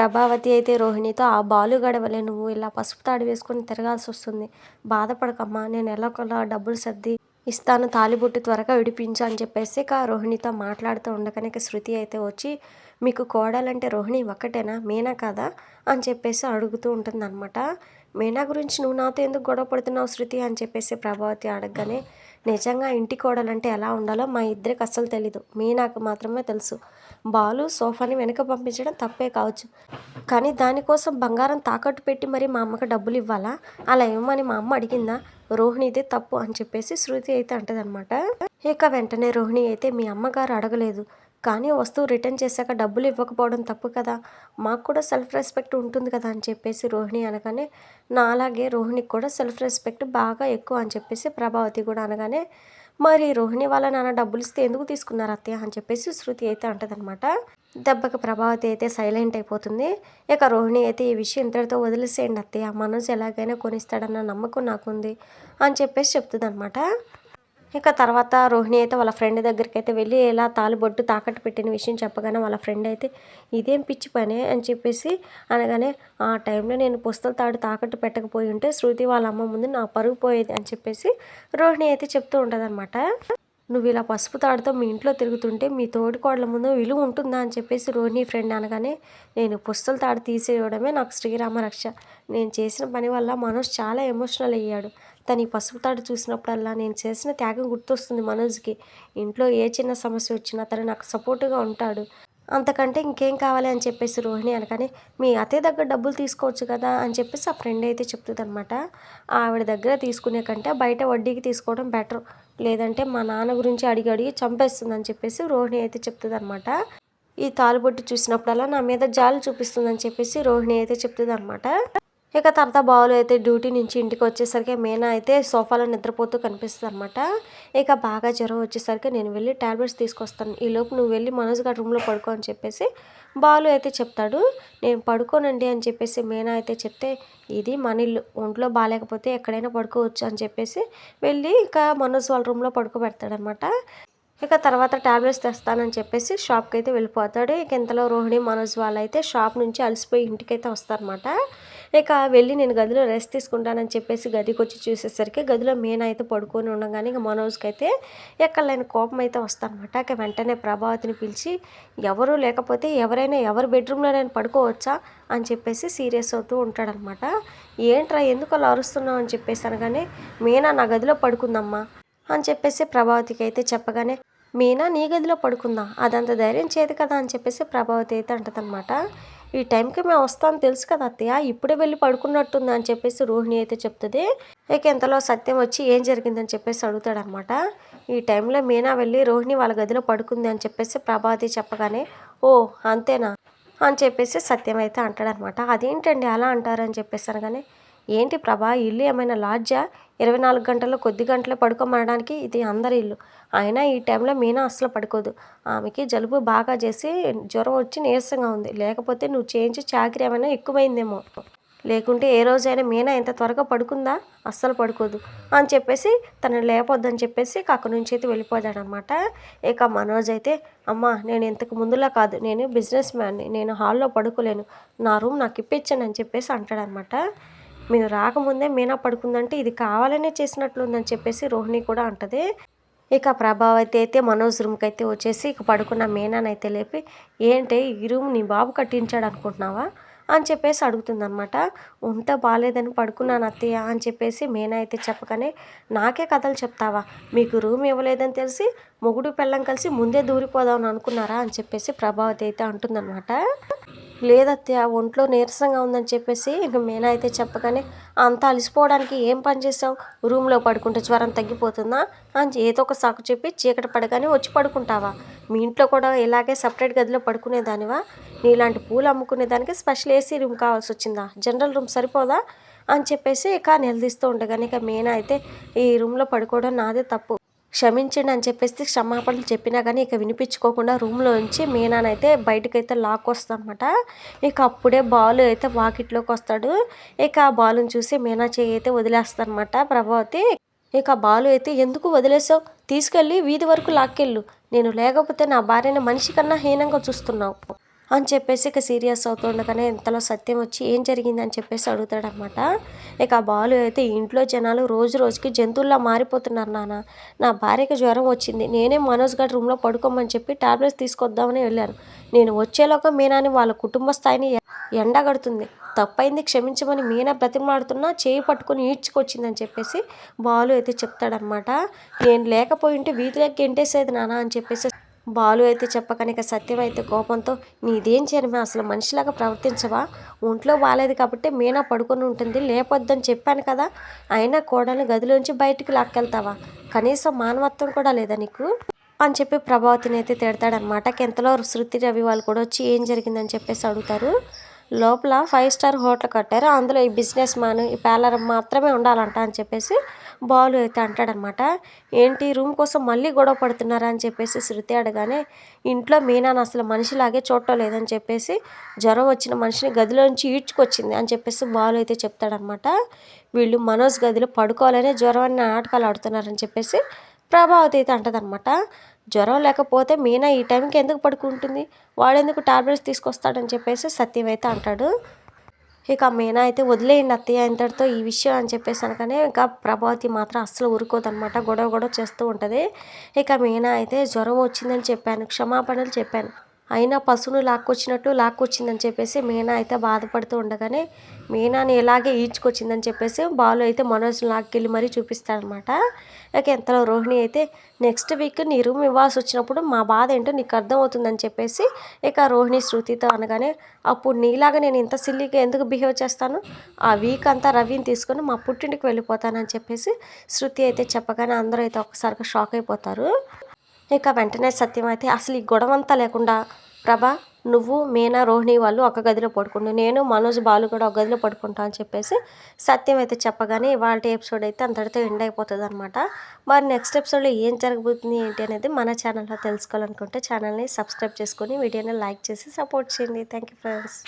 ప్రభావతి అయితే రోహిణితో ఆ బాలు గడవలే నువ్వు ఇలా పసుపు తాడు వేసుకొని తిరగాల్సి వస్తుంది. బాధపడకమ్మా నేను ఎలాగోలా డబ్బులు సర్ది ఇస్తాను తాలిబొట్టు త్వరగా విడిపించు అని చెప్పేసి ఇక రోహిణితో మాట్లాడుతూ ఉండగానే శృతి అయితే వచ్చి మీకు కోడలంటే రోహిణి ఒక్కటేనా? మీనా కదా? అని చెప్పేసి అడుగుతూ ఉంటుందన్నమాట. మీనా గురించి నువ్వు నాతో ఎందుకు గొడవ పడుతున్నావు శృతి? అని చెప్పేసి ప్రభావతి అడగగానే నిజంగా ఇంటి కోడలంటే ఎలా ఉండాలో మా ఇద్దరికి అస్సలు తెలీదు. మీనాకు మాత్రమే తెలుసు. బాలు సోఫాని వెనక పంపించడం తప్పే కావచ్చు. కానీ దానికోసం బంగారం తాకట్టు పెట్టి మరి మా అమ్మకి డబ్బులు ఇవ్వాలా? అలా ఇవ్వమని మా అమ్మ అడిగిందా. రోహిణిదే తప్పు అని చెప్పేసి శృతి అయితే అంటదనమాట ఇక వెంటనే రోహిణి అయితే మీ అమ్మగారు అడగలేదు. కానీ వస్తువు రిటర్న్ చేశాక డబ్బులు ఇవ్వకపోవడం తప్పు కదా. మాకు కూడా సెల్ఫ్ రెస్పెక్ట్ ఉంటుంది కదా అని చెప్పేసి రోహిణి అనగానే నా అలాగే రోహిణికి కూడా సెల్ఫ్ రెస్పెక్ట్ బాగా ఎక్కువ అని చెప్పేసి ప్రభావతి కూడా అనగానే మరి రోహిణి వాళ్ళ నాన్న డబ్బులు ఇస్తే ఎందుకు తీసుకున్నారు అత్తయ్య అని చెప్పేసి శృతి అయితే అంటదనమాట దెబ్బకి ప్రభావతి అయితే సైలెంట్ అయిపోతుంది. ఇక రోహిణి అయితే ఈ విషయం ఇంతటితో వదిలేసేయండి అత్తయ్య. మనసు ఎలాగైనా కొనిస్తాడన్న నమ్మకం నాకుంది అని చెప్పేసి చెప్తుంది అనమాట ఇక తర్వాత రోహిణి అయితే వాళ్ళ ఫ్రెండ్ దగ్గరికి అయితే వెళ్ళి ఇలా తాలిబొట్టు తాకట్టు పెట్టిన విషయం చెప్పగానే వాళ్ళ ఫ్రెండ్ అయితే ఇదేం పిచ్చి పని అని చెప్పేసి అనగానే ఆ టైంలో నేను పుస్తల తాడు తాకట్టు పెట్టకపోయి ఉంటే శృతి వాళ్ళ అమ్మ ముందు నా పరుగు పోయేది అని చెప్పేసి రోహిణి అయితే చెప్తూ ఉంటుందన్నమాట. నువ్వు ఇలా పసుపు తాడుతో మీ ఇంట్లో తిరుగుతుంటే మీ తోడికోడల ముందు విలువ ఉంటుందా అని చెప్పేసి రోహిణి ఫ్రెండ్ అనగానే నేను పుస్తల తాడు తీసేయడమే నాకు శ్రీరామ రక్ష నేను చేసిన పని వల్ల మనోజ్ చాలా ఎమోషనల్ అయ్యాడు. తను ఈ పసుపు తాడు చూసినప్పుడల్లా నేను చేసిన త్యాగం గుర్తొస్తుంది మనోజ్కి. ఇంట్లో ఏ చిన్న సమస్య వచ్చినా తను నాకు సపోర్టుగా ఉంటాడు. అంతకంటే ఇంకేం కావాలి అని చెప్పేసి రోహిణి అనగానే మీ అత్తయ్య దగ్గర డబ్బులు తీసుకోవచ్చు కదా అని చెప్పేసి ఆ ఫ్రెండ్ అయితే చెప్తుంది అనమాట ఆవిడ దగ్గర తీసుకునే కంటే బయట వడ్డీకి తీసుకోవడం బెటర్ లేదంటే మా నాన్న గురించి అడిగి అడిగి చంపేస్తుంది అని చెప్పేసి రోహిణి అయితే చెప్తుంది అనమాట ఈ తాలుబొట్టు చూసినప్పుడల్లా నా మీద జాలి చూపిస్తుందని చెప్పేసి రోహిణి అయితే చెప్తుంది అనమాట ఇక తర్వాత బాలు అయితే డ్యూటీ నుంచి ఇంటికి వచ్చేసరికి మీనా అయితే సోఫాలో నిద్రపోతూ కనిపిస్తుంది అనమాట ఇక బాగా జ్వరం వచ్చేసరికి నేను వెళ్ళి టాబ్లెట్స్ తీసుకొస్తాను. ఈ లోపు నువ్వు వెళ్ళి మనోజ్ గారి రూమ్లో పడుకో అని చెప్పేసి బాలు అయితే చెప్తాడు. నేను పడుకోనండి అని చెప్పేసి మీనా అయితే చెప్తే ఇది మన ఇల్లు ఒంట్లో బాగాలేకపోతే ఎక్కడైనా పడుకోవచ్చు అని చెప్పేసి వెళ్ళి ఇక మనోజ్ వాళ్ళ రూమ్లో పడుకోబెడతాడనమాట ఇక తర్వాత ట్యాబ్లెట్స్ తెస్తానని చెప్పేసి షాప్కి అయితే వెళ్ళిపోతాడు. ఇక ఇంతలో రోహిణి మనోజ్ వాళ్ళు అయితే షాప్ నుంచి అలసిపోయి ఇంటికైతే వస్తారనమాట ఇక వెళ్ళి నేను గదిలో రెస్ట్ తీసుకుంటానని చెప్పేసి గదికి వచ్చి చూసేసరికి గదిలో మేన అయితే పడుకొని ఉండగానే ఇక మనోజ్కి అయితే ఎక్కడలేని కోపం అయితే వస్తానమాట. ఇక వెంటనే ప్రభావతిని పిలిచి ఎవరు? లేకపోతే ఎవరైనా ఎవరి బెడ్రూమ్లో నేను పడుకోవచ్చా? అని చెప్పేసి సీరియస్ అవుతూ ఉంటాడనమాట. ఏంట్రా? ఎందుకు అలా అరుస్తున్నావు? అని చెప్పేసి అనగానే మీనా నా గదిలో పడుకుందమ్మా. అని చెప్పేసి ప్రభావతికి అయితే చెప్పగానే మీనా నీ గదిలో పడుకుందా? అదంత ధైర్యం చేయదు కదా? అని చెప్పేసి ప్రభావతి అయితే అంటదనమాట. ఈ టైంకి మేము వస్తాం తెలుసు కదా అత్తయ్య ఇప్పుడే వెళ్ళి పడుకున్నట్టుంది అని చెప్పేసి రోహిణి అయితే చెప్తుంది. ఇక ఇంతలో సత్యం వచ్చి ఏం జరిగిందని చెప్పేసి అడుగుతాడనమాట. ఈ టైంలో మీనా వెళ్ళి రోహిణి వాళ్ళ గదిలో పడుకుంది అని చెప్పేసి ప్రభావతి చెప్పగానే ఓ అంతేనా? అని చెప్పేసి సత్యం అయితే అంటాడనమాట. అదేంటండి అలా అంటారని చెప్పేసి అనగానే ఏంటి ప్రభా ఇల్లు ఏమైనా లాడ్జా? ఇరవై నాలుగు గంటల్లో కొద్ది గంటలే పడుకోమనడానికి ఇది అందరి ఇల్లు. అయినా ఈ టైంలో మీనా అసలు పడుకోదు. ఆమెకి జలుబు బాగా చేసి జ్వరం వచ్చి నీరసంగా ఉంది. లేకపోతే నువ్వు చేయించి చాకరీ ఏమైనా ఎక్కువైందేమో. లేకుంటే ఏ రోజైనా మీనా ఎంత త్వరగా పడుకుందా? అస్సలు పడుకోదు. అని చెప్పేసి తను లేపొద్దని చెప్పేసి అక్కడి నుంచి అయితే వెళ్ళిపోయాడనమాట. ఇక మనోజ్ అయితే అమ్మ నేను ఇంతకు ముందులా కాదు. నేను బిజినెస్ మ్యాన్ని. నేను హాల్లో పడుకోలేను. నా రూమ్ నాకు ఇప్పించండి అని చెప్పేసి అంటాడనమాట. మీరు రాకముందే మీనా పడుకుందంటే ఇది కావాలనే చేసినట్లుందని చెప్పేసి రోహిణి కూడా అంటది. ఇక ప్రభావతి అయితే మనోజ్ రూమ్కి అయితే వచ్చేసి ఇక పడుకున్న మీనానైతే లేపి ఏంటి ఈ రూమ్ నీ బాబు కట్టించాడు అనుకుంటున్నావా అని చెప్పేసి అడుగుతుందనమాట ఉంట బాగాలేదని పడుకున్నాను అత్తయ్య అని చెప్పేసి మేన అయితే చెప్పగానే నాకే కథలు చెప్తావా? మీకు రూమ్ ఇవ్వలేదని తెలిసి మొగుడు పెళ్ళం కలిసి ముందే దూరిపోదామని అనుకున్నారా? అని చెప్పేసి ప్రభావతి అయితే అంటుందన్నమాట. లేదత్తయ్య ఒంట్లో నీరసంగా ఉందని చెప్పేసి ఇంక మీనా అయితే చెప్పగానే అంత అలసిపోవడానికి ఏం పని చేసావు రూమ్లో పడుకుంటే జ్వరం తగ్గిపోతుందా? అని ఏదో ఒక సాకు చెప్పి చీకటి పడగానే వచ్చి పడుకుంటావా? మీ ఇంట్లో కూడా ఇలాగే సపరేట్ గదిలో పడుకునేదానివా? నీలాంటి పూలు అమ్ముకునేదానికి స్పెషల్ ఏసీ రూమ్ కావాల్సి వచ్చిందా? జనరల్ రూమ్ సరిపోదా? అని చెప్పేసి ఇక నిలదీస్తూ ఉండగానే ఇక మీనా అయితే ఈ రూమ్లో పడుకోవడం నాదే తప్పు. క్షమించండి అని చెప్పేసి క్షమాపణలు చెప్పినా కానీ ఇక వినిపించుకోకుండా రూమ్లో ఉంచి మీనానైతే బయటకైతే లాక్ వస్తుందన్నమాట. ఇక అప్పుడే బాలు అయితే వాకిట్లోకి వస్తాడు. ఇక ఆ బాలుని చూసి మీనా చేయి అయితే వదిలేస్తానమాట ప్రభావతి. ఇక బాలు అయితే ఎందుకు వదిలేసావు? తీసుకెళ్ళి వీధి వరకు లాక్కెళ్ళు నేను లేకపోతే నా భార్యని మనిషి కన్నా హీనంగా చూస్తున్నావు అని చెప్పేసి ఇక సీరియస్ అవుతుండగానే ఇంతలో సత్యం వచ్చి ఏం జరిగింది అని చెప్పేసి అడుగుతాడనమాట ఇక ఆ బాలు అయితే ఇంట్లో జనాలు రోజు రోజుకి జంతువుల్లా మారిపోతున్నారు నాన్న. నా భార్యకి జ్వరం వచ్చింది. నేనే మనోజ్ గారి రూమ్లో పడుకోమని చెప్పి టాబ్లెట్స్ తీసుకొద్దామని వెళ్ళాను. నేను వచ్చేలోగా మీనాని వాళ్ళ కుటుంబ స్థాయిని ఎండగడుతుంది. తప్పైంది క్షమించమని మీనా బ్రతిమాడుతున్నా చేయి పట్టుకొని ఈడ్చుకొచ్చిందని చెప్పేసి బాలు అయితే చెప్తాడనమాట నేను లేకపోయింటే వీధిలోకి గెంటేసేది నాన్న అని చెప్పేసి బాలు అయితే చెప్పకనిక సత్యం అయితే కోపంతో నీదేం చేయడమే అసలు మనిషిలాగా ప్రవర్తించవా? ఒంట్లో బాగాలేదు కాబట్టి మీనా పడుకొని ఉంటుంది లేపొద్దని చెప్పాను కదా అయినా కోడల్ని గదిలోంచి బయటికి లాక్కెళ్తావా? కనీసం మానవత్వం కూడా లేదా నీకు? అని చెప్పి ప్రభావతిని అయితే తిడతాడనమాట ఎంతలో శృతి రవి వాళ్ళు కూడా వచ్చి ఏం జరిగిందని చెప్పేసి అడుగుతారు. లోపల ఫైవ్ స్టార్ హోటల్ కట్టారు. అందులో ఈ బిజినెస్ మ్యాన్ ఈ పార్లర్ మాత్రమే ఉండాలంట అని చెప్పేసి బాలు అయితే అంటాడనమాట. ఏంటి రూమ్ కోసం మళ్ళీ గొడవ పడుతున్నారా అని చెప్పేసి శృతి అడగానే ఇంట్లో మీనాను అసలు మనిషిలాగే చూడటం లేదని చెప్పేసి జ్వరం వచ్చిన మనిషిని గదిలోంచి ఈడ్చుకొచ్చింది అని చెప్పేసి బాలు అయితే చెప్తాడనమాట. వీళ్ళు మనోజ్ గదిలో పడుకోవాలనే జ్వరం అని నాటకాలు ఆడుతున్నారని చెప్పేసి ప్రభావతి అయితే అంటదనమాట. జ్వరం లేకపోతే మీనా ఈ టైంకి ఎందుకు పడుకుంటుంది? వాడెందుకు టాబ్లెట్స్ తీసుకొస్తాడని చెప్పేసి సత్యం అయితే అంటాడు. ఇక మీనా అయితే వదిలేయండి అత్తయ్య ఇంతటితో ఈ విషయం అని చెప్పేసి అనగానే ఇంకా ప్రభావతి మాత్రం అస్సలు ఊరుకోదనమాట గొడవ గొడవ చేస్తూ ఉంటుంది. ఇక మీనా అయితే జ్వరం వచ్చిందని చెప్పాను క్షమాపణలు చెప్పాను. అయినా పశువును లాక్కొచ్చినట్టు లాక్కొచ్చిందని చెప్పేసి మీనా అయితే బాధపడుతూ ఉండగానే మీనాని ఇలాగే ఈడ్చుకొచ్చిందని చెప్పేసి బాలు అయితే మనోజ్ని లాక్కెళ్ళి మరీ చూపిస్తాడనమాట. ఇక ఎంతలో రోహిణి అయితే నెక్స్ట్ వీక్ నీ రూమ్ ఇవ్వాల్సి వచ్చినప్పుడు మా బాధ ఏంటో నీకు అర్థమవుతుందని చెప్పేసి ఇక రోహిణి శృతితో అనగానే అప్పుడు నీలాగా నేను ఇంత సిల్లీగా ఎందుకు బిహేవ్ చేస్తాను? ఆ వీక్ అంతా రవిని తీసుకొని మా పుట్టింటికి వెళ్ళిపోతానని చెప్పేసి శృతి అయితే చెప్పగానే అందరూ అయితే ఒక్కసారిగా షాక్ అయిపోతారు. ఇక వెంటనే సత్యం అయితే అసలు ఈ గొడవ అంతా లేకుండా ప్రభా నువ్వు మీనా రోహిణి వాళ్ళు ఒక గదిలో పడుకుంటు నేను మనోజ్ బాలు కూడా ఒక గదిలో పడుకుంటా అని చెప్పేసి సత్యం అయితే చెప్పగానే ఇవాళ ఎపిసోడ్ అయితే అంతటితో ఎండ్ అయిపోతుంది అనమాట మరి నెక్స్ట్ ఎపిసోడ్లో ఏం జరగబోతుంది ఏంటి అనేది మన ఛానల్లో తెలుసుకోవాలనుకుంటే ఛానల్ని సబ్స్క్రైబ్ చేసుకొని వీడియోని లైక్ చేసి సపోర్ట్ చేయండి. Thank you friends